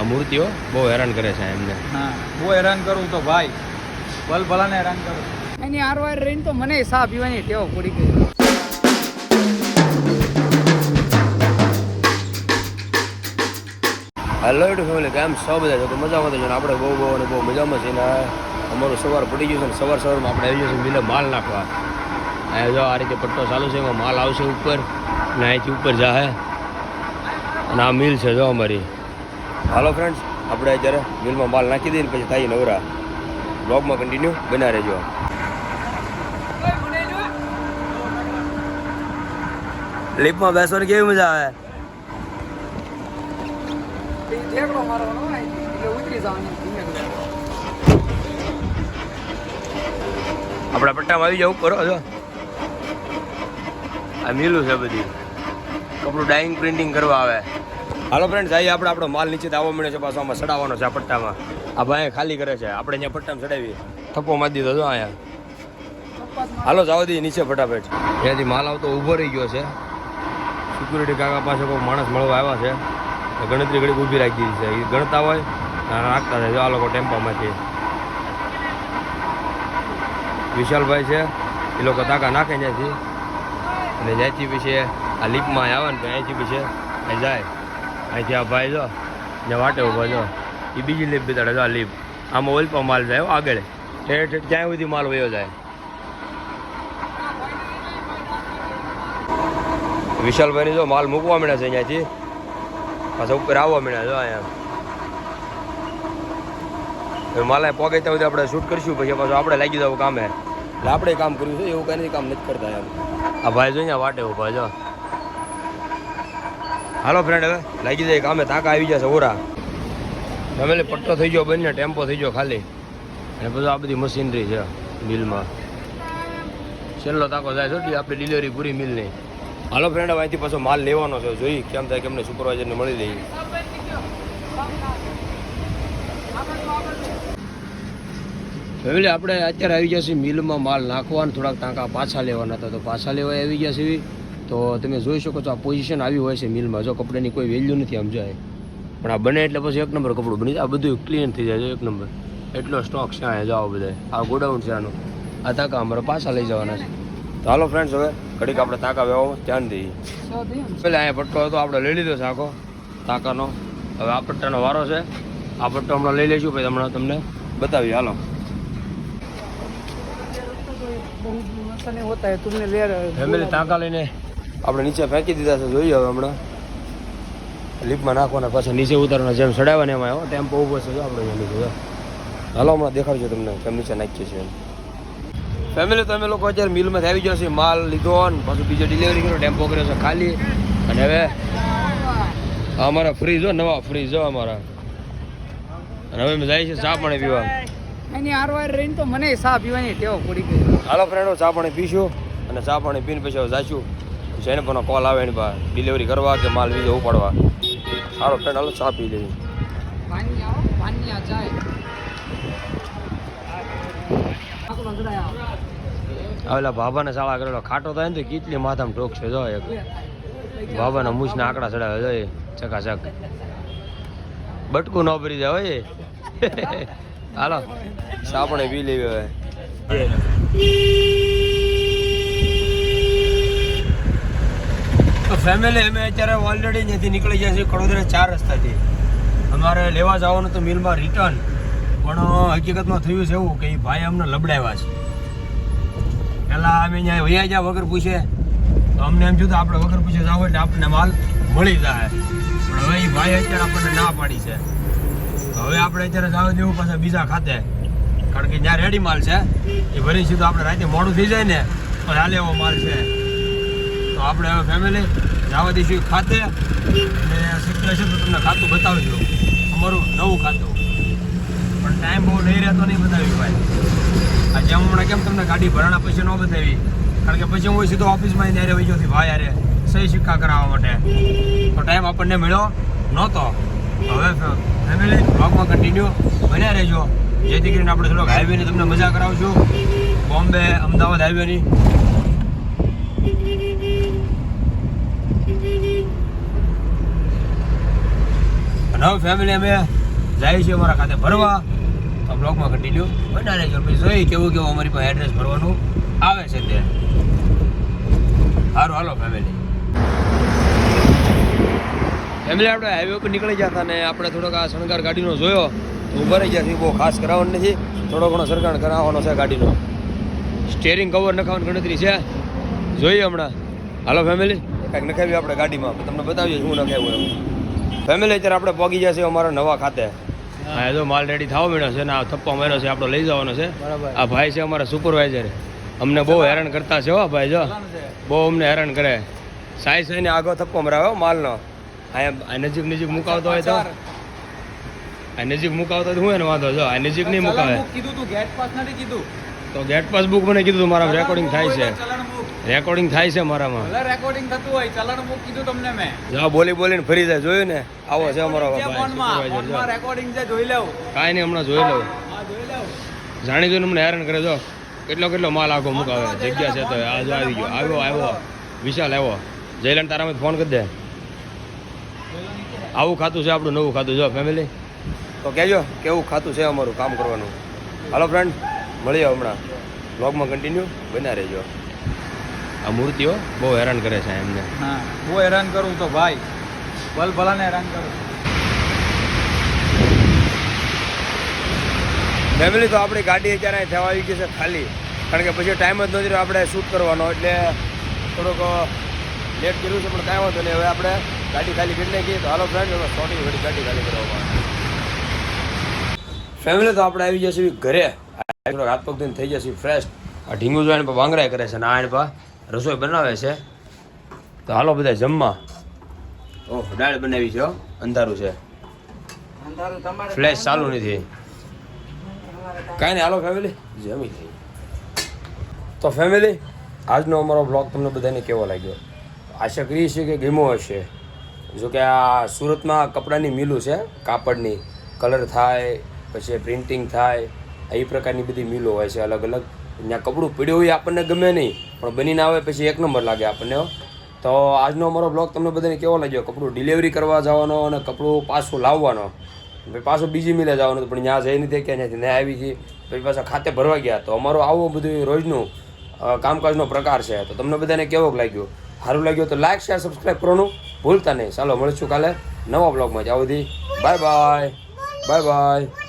આ મૂર્તિઓ બહુ હેરાન કરે છે એમને. હા બહુ હેરાન કરું તો ભાઈ. ભલ ભલાને હેરાન કરું. એની આરવાર રહીને તો મને સા પીવાની ટેવ પડી ગઈ. હેલો ટુ ફેમિલી કેમ છો બધા? છો તો મજામાં તો છે આપણે બહુ બહુ અને બહુ મજામાં છે ને અમારું સવાર પડી ગયું છે ને સવાર સવારમાં આપણે આવી જશું મિલે માલ નાખવા. અહીંયા જો આ રીતે પટ્ટો ચાલુ છે એમાં માલ આવશે ઉપર ને અહીંથી ઉપર જાહે અને આ મિલ છે જો અમારી. હાલો ફ્રેન્ડ્સ આપણે અત્યારે મિલમાં માલ નાખી દઈએ પછી થાય નવરા. બ્લોગમાં કન્ટિન્યુ બના રહેજો. લિફ્ટમાં બેસવાની કેવી મજા આવે. આપણા પટ્ટામાં આવી જાવ કરો છો આ મિલું છે બધી. કપડું ડાઇંગ પ્રિન્ટિંગ કરવા આવે. હાલો ફ્રેન્ડ જઈએ આપણે આપણો માલ નીચે આવવા મળે છે, પાછો આમાં ચડાવવાનો છે, આ પટ્ટામાં. આ ભાઈ ખાલી કરે છે, આપણે અહીંયા પટ્ટામાં ચડાવી થપ્પો મારી દીધો જો અહીંયા. હાલો જાવ દઈએ નીચે ફટાફટ. ત્યાંથી માલ આવતો ઊભો રહી ગયો છે. સિક્યુરિટી કાકા પાસે કોઈ માણસ મળવા આવ્યા છે. ગણતરી ઘડી ઊભી રાખી દીધી છે. એ ગણતા હોય રાખતા થાય. આ લોકો ટેમ્પામાંથી. વિશાલભાઈ છે, એ લોકો તાકા નાખે ત્યાંથી. અને જ્યાંથી પછી આ લીપમાં આવે ને તો અહીંથી પછી જાય. અહીંથી આ ભાઈ જો, ને વાટે ઊભા જો. એ બીજી લીપ બિતાડે જો આ લીપ આમાં ઓલપા માલ જાય આગળ. ઠેઠ ક્યાંય સુધી માલ વયો જાય. વિશાલભાઈની જો માલ મૂકવા મળ્યા છે અહીંયાથી. પાછા ઉપર આવવા મળ્યા જો અહીંયા. માલા પોગે ત્યાં સુધી આપણે શૂટ કરીશું, પછી પાછું આપણે લાગી જવું કામે. એટલે આપણે કામ કર્યું છે, એવું કંઈ કામ નથી કરતા એમ. આ ભાઈ જો અહીંયા વાટે ઊભા જો. હાલો ફ્રેન્ડ હવે લાગી જાય કામે તાકા આવી જશે ઓરા. ફેમિલી પટ્ટો થઈ ગયો, બંને ટેમ્પો થઈ ગયો ખાલી. અને બધું આ બધી મશીનરી છે, મિલમાં. છેલ્લો તાકો જાય છે આપણી ડિલિવરી પૂરી મિલની. હાલો ફ્રેન્ડ હવે અહીંથી પાછો માલ લેવાનો છે જોઈ કેમ થાય કેમને સુપરવાઇઝરને મળી લઈએ. ફેમિલી, આપણે અત્યારે આવી ગયા છીએ, મિલમાં માલ નાખવાના, થોડાક ટાંકા પાછા લેવાના હતા, તો પાછા લેવા આવી ગયા છીએ. તો તમે જોઈ શકો છો આ પોઝિશન આવી હોય છે મિલમાં જો કપડાની કોઈ વેલ્યુ નથી આમ જાય. પણ આ બને એટલે પછી એક નંબર કપડું બની આ બધું ક્લીન થઈ જાય એક નંબર એટલો સ્ટોક છે અહીંયા જવા બધા આ ગોડાઉન છે આનું. આ તાકા અમારે પાછા લઈ જવાના છે. તો હાલો ફ્રેન્ડ્સ હવે ઘડીક આપણે તાકા વ્યવહારમાં ધ્યાન દઈએ. પહેલાં અહીંયા પટ્ટો હતો, આપણે લઈ લીધો છે આખો તાકાનો હવે આ પટ્ટાનો વારો છે. આ પટ્ટો હમણાં લઈ લઈશું, પછી હમણાં તમને બતાવીએ. હાલો. ફેમિલી તાકા લઈને આપણે નીચે ફેંકી દીધા છે જોઈએ હવે હમણાં. લીપમાં નાખવાના પાછા નીચે ઉતારવાના જેમ ચડાવવાને એમાં આવ્યો ટેમ્પો ઊભો છે આપણે અહીંયા નીચે હાલો હમણાં દેખાડજો તમને કેમ નીચે નાખીએ છીએ ફેમિલી તમે લોકો અત્યારે મિલમાંથી આવી જશે માલ લીધો ને પાછું બીજો ડિલિવરી કર્યો ટેમ્પો કર્યો છે ખાલી. અને હવે અમારા ફ્રીજ હો નવા ફ્રીજ હો અમારા. અને હવે જાય છે ચા પાણી પીવા. એની આરવાર રહીને તો મને સા પીવાની ટેવ પડી ગઈ. હાલો ફ્રેન્ડો ચા પાણી પીશું અને ચા પાણી પીને પછી જાશું. એને પણ કોલ આવે એની બા ડિલિવરી કરવા કે માલ બીજો ઉપાડવા? સારો ફ્રેન્ડ હાલો ચા પી લેવી. આવેલા બાબાને શાળા કરેલો ખાટો થાય ને તો કેટલી માથામાં ટોક છે, જો એક. બાબાના મૂછના આંકડા ચડાવે, જો એ. ચકાચક. બટકું ન ભરી જાય હોય. હાલો સાપણે પી લેવી હવે. ફેમિલી અમે અત્યારે ઓલરેડી અહીંયાથી નીકળી ગયા છીએ કડોદરા ચાર રસ્તાથી. અમારે લેવા જવાનું તો મિલમાં રિટર્ન પણ હકીકતમાં થયું છે એવું કે ભાઈ અમને લબડાવ્યા છે. પહેલાં અમે અહીંયા વૈયા જ્યાં વગર પૂછે. તો અમને એમ થયું તો આપણે વગર પૂછે જાવ એટલે આપણને માલ મળી જાય. પણ હવે એ ભાઈ અત્યારે આપણને ના પાડી છે. હવે આપણે અત્યારે જાવ દેવું પાછા બીજા ખાતે. કારણ કે જ્યાં રેડી માલ છે. એ ભરી સીધો આપણે રાતે મોડું થઈ જાય ને પણ હાલે એવો માલ છે. તો આપણે હવે ફેમિલી જવા દઈશું ખાતે. અને છે તો તમને ખાતું બતાવજો. અમારું નવું ખાતું. પણ ટાઈમ બહુ નહીં રહેતો નહીં બતાવ્યું ભાઈ. આ જેમ હમણાં કેમ તમને ગાડી ભરાણા પછી ન બતાવી? કારણ કે પછી હું સીધો ઓફિસમાં હારે વહી ગયો ભાઈ યારે સહી સિક્કા કરાવવા માટે. તો ટાઈમ આપણને મળ્યો નહોતો. હવે ફેમિલી બ્લોગમાં કન્ટિન્યુ બન્યા રહેજો. જેથી કરીને આપણે થોડોક હાઈવેની તમને મજા કરાવશું. બોમ્બે, અમદાવાદ હાઈવેની અને હવે ફેમિલી અમે જાય છીએ અમારા ખાતે ભરવા. તો બ્લોગમાં કન્ટિન્યુ બના રહેજો જોઈ જોઈએ કેવું કેવું અમારી પાસે એડ્રેસ ભરવાનું આવે છે તે. સારું હાલો ફેમિલી ફેમિલી આપણે હાઈવે ઉપર નીકળી જતા ને આપણે થોડોક આ શણગાર ગાડીનો જોયો. તો ઊભા રહી જશે બહુ ખાસ કરાવવાનું નથી. થોડો ઘણો સરકાર કરાવવાનો છે ગાડીનો. સ્ટેરિંગ કવર નખાવાની ગણતરી છે. જોઈએ હમણાં. હાલો ફેમિલી કાંઈક નખાવી આપણે ગાડીમાં. તમને બતાવીએ શું નખાવ્યું એમ. ફેમિલી અત્યારે આપણે પહોંચી જશે અમારા નવા ખાતે. હા. જો માલ રેડી થવા મળ્યો છે ને આ થપ્પો માર્યો છે આપણો લઈ જવાનો છે. બરાબર. આ ભાઈ છે અમારા સુપરવાઇઝર અમને બહુ હેરાન કરતા છે હો ભાઈ જો. બહુ અમને હેરાન કરે. સાઈ સાઈને આગળ થપ્પો મરાવ્યો હો માલનો. અહીંયા આ નજીક નજીક મુકાવતો હોય તો. આ નજીક મુકાવતો હોય તો હું એને વાંધો જો. આ નજીક નહીં મુકાવે. કીધું તું ગેટ પાસ નથી કીધું. તો ગેટ પાસ બુક મને કીધું મારા રેકોર્ડિંગ થાય છે. રેકોર્ડિંગ થાય છે મારામાં રેકોર્ડિંગ થતું હોય ચલણ મૂક કીધું તમને મેં. જો બોલી બોલીને ફરી જાય જોયું ને? આવો છે અમારો ફોનમાં. રેકોર્ડિંગ છે જોઈ લેવું. કાંઈ નહીં હમણાં જોઈ લઉં. હા જોઈ લઉં જાણી જોઈને અમને હેરાન કરે જો. કેટલો કેટલો માલ આખો મુકાવે. જગ્યા છે તો આ જો આવી ગયો. આવ્યો આવ્યો. વિશાલ આવ્યો. જયલાન તારામાં ફોન કરી દે. આવું ખાતું છે આપણું નવું ખાતું જો ફેમિલી તો કહેજો કેવું ખાતું છે અમારું કામ કરવાનું? હાલો ફ્રેન્ડ મળીએ હમણાં. બ્લોગમાં કન્ટિન્યુ બના રહેજો. આ મૂર્તિઓ બહુ હેરાન કરે છે એમને. હા બહુ હેરાન કરું તો ભાઈ ભલ ભલાને હેરાન કરું. ફેમિલી તો આપણી ગાડી અત્યારે થવા આવી ગઈ છે ખાલી. કારણ કે પછી ટાઈમ જ નથી રહ્યો આપણે શૂટ કરવાનો એટલે થોડોક લેટ કર્યું છે પણ કાંઈ વાંધો નહીં. હવે આપણે ગાડી ખાલી કરી નાખીએ. તો હાલો ફ્રેન્ડ હવે સોટી ઘડી ગાડી ખાલી કરવા ફેમિલી તો આપણે આવી જશે ઘરે. હાથ પગ થઈ જશે ફ્રેશ આ ઢીંગુ જોઈને વાંગરાય કરે છે ને એને પા રસોઈ બનાવે છે? તો હાલો બધા જમવા. ઓહ દાળ બનાવી છે અંધારું છે. ફ્લેશ ચાલુ નથી. કાંઈ નહીં હાલો ફેમિલી જમી થઈ તો ફેમિલી આજનો અમારો બ્લોગ તમને બધાને કેવો લાગ્યો? આશા કરીએ છીએ કે ગેમો હશે. જો કે આ સુરતમાં કપડાની મિલું છે કાપડની. કલર થાય પછી પ્રિન્ટિંગ થાય એ પ્રકારની બધી મિલો હોય છે અલગ અલગ ત્યાં કપડું પીડ્યું હોય આપણને ગમે નહીં. પણ બનીને આવે પછી એક નંબર લાગે આપણને તો આજનો અમારો બ્લોગ તમને બધાને કેવો લાગ્યો? કપડું ડિલિવરી કરવા જવાનો અને કપડું પાછું લાવવાનો. પછી બીજી મિલે જવાનું પણ ત્યાં જઈ નથી કે ત્યાંથી ત્યાં આવી ગઈ. પછી પાછા ખાતે ભરવા ગયા. તો અમારો આવો બધું રોજનું કામકાજનો પ્રકાર છે. તો તમને બધાને કેવો લાગ્યો? સારું લાગ્યું તો લાઈક શેર સબસ્ક્રાઈબ કરવાનું ભૂલતા નહીં. ચાલો, મળીશું કાલે નવા બ્લોગમાં જ્યાં સુધી બાય બાય બાય બાય